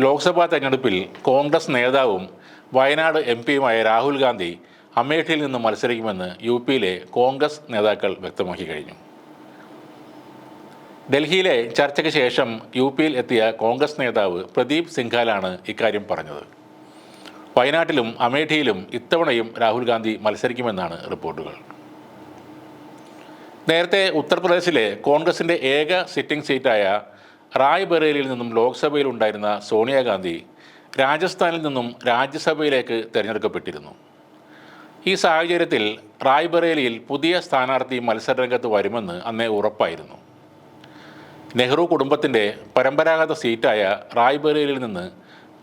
ലോക്സഭാ തെരഞ്ഞെടുപ്പിൽ കോൺഗ്രസ് നേതാവും വയനാട് എം പിയുമായ രാഹുൽ ഗാന്ധി അമേഠിയിൽ നിന്ന് മത്സരിക്കുമെന്ന് യു പിയിലെ കോൺഗ്രസ് നേതാക്കൾ വ്യക്തമാക്കി കഴിഞ്ഞു. ഡൽഹിയിലെ ചർച്ചയ്ക്ക് ശേഷം യു പിയിൽ എത്തിയ കോൺഗ്രസ് നേതാവ് പ്രദീപ് സിംഘാലാണ് ഇക്കാര്യം പറഞ്ഞത്. വയനാട്ടിലും അമേഠിയിലും ഇത്തവണയും രാഹുൽ ഗാന്ധി മത്സരിക്കുമെന്നാണ് റിപ്പോർട്ടുകൾ. നേരത്തെ ഉത്തർപ്രദേശിലെ കോൺഗ്രസിന്റെ ഏക സിറ്റിംഗ് സീറ്റായ റായ്ബറേലിയിൽ നിന്നും ലോക്സഭയിൽ ഉണ്ടായിരുന്ന സോണിയാഗാന്ധി രാജസ്ഥാനിൽ നിന്നും രാജ്യസഭയിലേക്ക് തിരഞ്ഞെടുക്കപ്പെട്ടിരുന്നു. ഈ സാഹചര്യത്തിൽ റായ്ബറേലിയിൽ പുതിയ സ്ഥാനാർത്ഥി മത്സരരംഗത്ത് വരുമെന്ന് അന്നേ ഉറപ്പായിരുന്നു. നെഹ്റു കുടുംബത്തിന്റെ പരമ്പരാഗത സീറ്റായ റായ്ബറേലിയിൽ നിന്ന്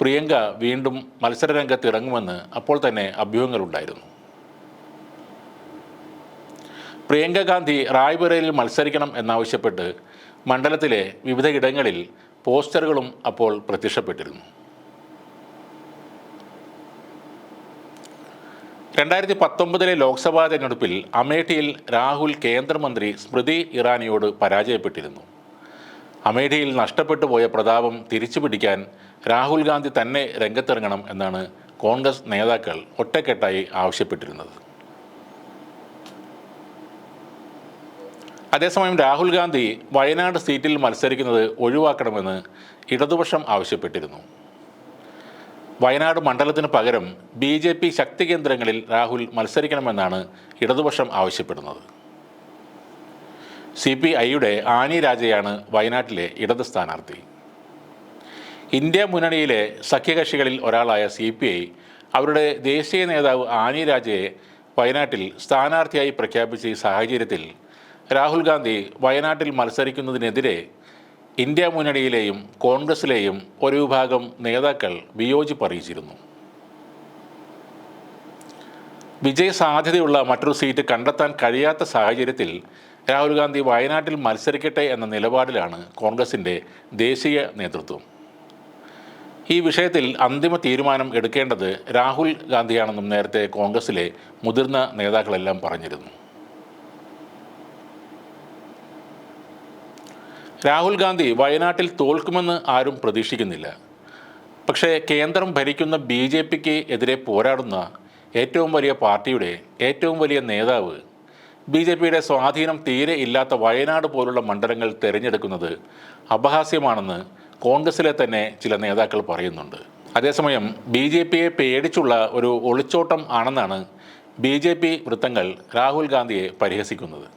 പ്രിയങ്ക വീണ്ടും മത്സരരംഗത്ത് ഇറങ്ങുമെന്ന് അപ്പോൾ തന്നെ അഭ്യൂഹങ്ങളുണ്ടായിരുന്നു. പ്രിയങ്ക ഗാന്ധി റായ്ബറേലിൽ മത്സരിക്കണം എന്നാവശ്യപ്പെട്ട് മണ്ഡലത്തിലെ വിവിധ ഇടങ്ങളിൽ പോസ്റ്ററുകളും അപ്പോൾ പ്രത്യക്ഷപ്പെട്ടിരുന്നു. രണ്ടായിരത്തി പത്തൊമ്പതിലെ ലോക്സഭാ തെരഞ്ഞെടുപ്പിൽ അമേഠിയിൽ രാഹുൽ കേന്ദ്രമന്ത്രി സ്മൃതി ഇറാനിയോട് പരാജയപ്പെട്ടിരുന്നു. അമേഠിയിൽ നഷ്ടപ്പെട്ടു പോയ പ്രതാപം തിരിച്ചുപിടിക്കാൻ രാഹുൽ ഗാന്ധി തന്നെ രംഗത്തിറങ്ങണം എന്നാണ് കോൺഗ്രസ് നേതാക്കൾ ഒറ്റക്കെട്ടായി ആവശ്യപ്പെട്ടിരുന്നത്. അതേസമയം രാഹുൽ ഗാന്ധി വയനാട് സീറ്റിൽ മത്സരിക്കുന്നത് ഒഴിവാക്കണമെന്ന് ഇടതുപക്ഷം ആവശ്യപ്പെട്ടിരുന്നു. വയനാട് മണ്ഡലത്തിന് പകരം ബി ജെ പി ശക്തി കേന്ദ്രങ്ങളിൽ രാഹുൽ മത്സരിക്കണമെന്നാണ് ഇടതുപക്ഷം ആവശ്യപ്പെടുന്നത്. സി പി ഐയുടെ ആനി രാജയാണ് വയനാട്ടിലെ ഇടത് സ്ഥാനാർത്ഥി. ഇന്ത്യ മുന്നണിയിലെ സഖ്യകക്ഷികളിൽ ഒരാളായ സി പി ഐ അവരുടെ ദേശീയ നേതാവ് ആനി രാജയെ വയനാട്ടിൽ സ്ഥാനാർത്ഥിയായി പ്രഖ്യാപിച്ച ഈ സാഹചര്യത്തിൽ രാഹുൽ ഗാന്ധി വയനാട്ടിൽ മത്സരിക്കുന്നതിനെതിരെ ഇന്ത്യ മുന്നണിയിലെയും കോൺഗ്രസിലെയും ഒരു വിഭാഗം നേതാക്കൾ വിയോജിപ്പ് അറിയിച്ചിരുന്നു വിജയ സാധ്യതയുള്ള മറ്റൊരു സീറ്റ് കണ്ടെത്താൻ കഴിയാത്ത സാഹചര്യത്തിൽ രാഹുൽ ഗാന്ധി വയനാട്ടിൽ മത്സരിക്കട്ടെ എന്ന നിലപാടിലാണ് കോൺഗ്രസിന്റെ ദേശീയ നേതൃത്വം. ഈ വിഷയത്തിൽ അന്തിമ തീരുമാനം എടുക്കേണ്ടത് രാഹുൽ ഗാന്ധിയാണെന്നും നേരത്തെ കോൺഗ്രസിലെ മുതിർന്ന നേതാക്കളെല്ലാം പറഞ്ഞിരുന്നു. രാഹുൽ ഗാന്ധി വയനാട്ടിൽ തോൽക്കുമെന്ന് ആരും പ്രതീക്ഷിക്കുന്നില്ല. പക്ഷേ കേന്ദ്രം ഭരിക്കുന്ന ബി ജെ പിക്ക് എതിരെ പോരാടുന്ന ഏറ്റവും വലിയ പാർട്ടിയുടെ ഏറ്റവും വലിയ നേതാവ് ബി ജെ പിയുടെ സ്വാധീനം തീരെ ഇല്ലാത്ത വയനാട് പോലുള്ള മണ്ഡലങ്ങൾ തിരഞ്ഞെടുക്കുന്നത് അപഹാസ്യമാണെന്ന് കോൺഗ്രസിലെ തന്നെ ചില നേതാക്കൾ പറയുന്നുണ്ട്. അതേസമയം ബി ജെ പിയെ പേടിച്ചുള്ള ഒരു ഒളിച്ചോട്ടം ആണെന്നാണ് ബി ജെ പി വൃത്തങ്ങൾ രാഹുൽ ഗാന്ധിയെ പരിഹസിക്കുന്നത്.